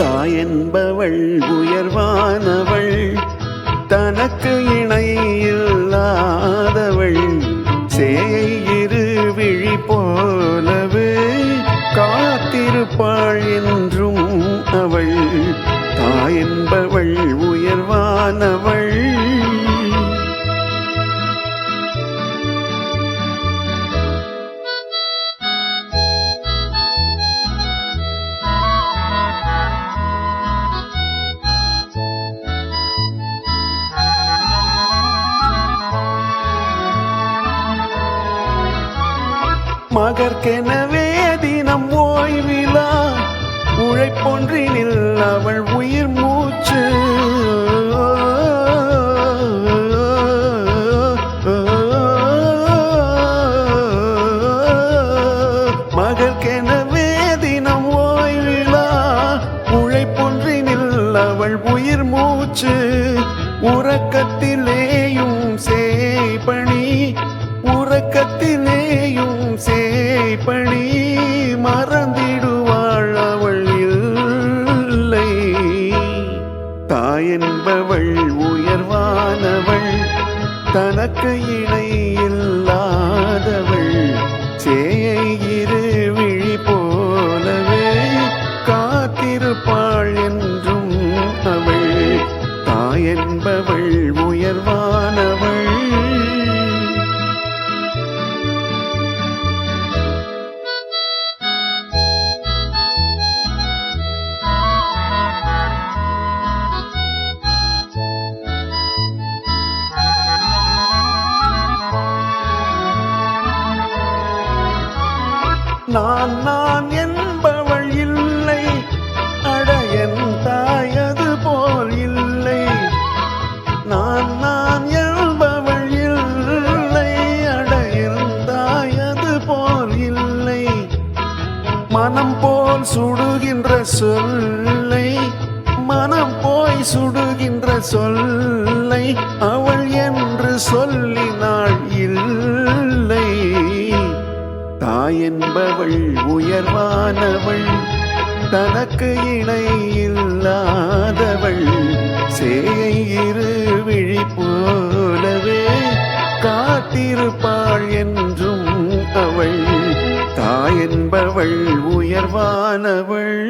தாயென்பவள் உயர்வானவள் தனக்கு இணை காத்திருப்பாள் என்றும் அவள் தாயென்பவள் உயர்வானவள். மகற்கெனவே தினம் ஓய்வில் ஒன்றினில் அவள் உயிர் மூச்சு. மகற்கெனவே தினம் ஓய்விலா உழைப்பொன்றினில் அவள் உயிர் மூச்சு. உறக்கத்திலேயும் சேய்பணி உறக்கத்திலேயும் சேய்பணி தனக்கு இணை இல்லாதவள் சேயை இரு விழி போலவே காத்திருப்பாள் என்றும் அவள். தாயென்பவள் உயர்வா நான் நான் என்பவள் இல்லை அடையன் தாயது போல் இல்லை. நான் நான் என்பவள் இல்லை அடையன் தாயது போல் இல்லை. மனம் போல் சுடுகின்ற சொல்லை மனம் போய் சுடுகின்ற சொல்லை அவ என்பவள் உயர்வானவள் தனக்கு இணை இல்லாதவள். சேயை இரு விழி போலவே காத்திருப்பாள் என்றும் அவள். தாயென்பவள் உயர்வானவள்.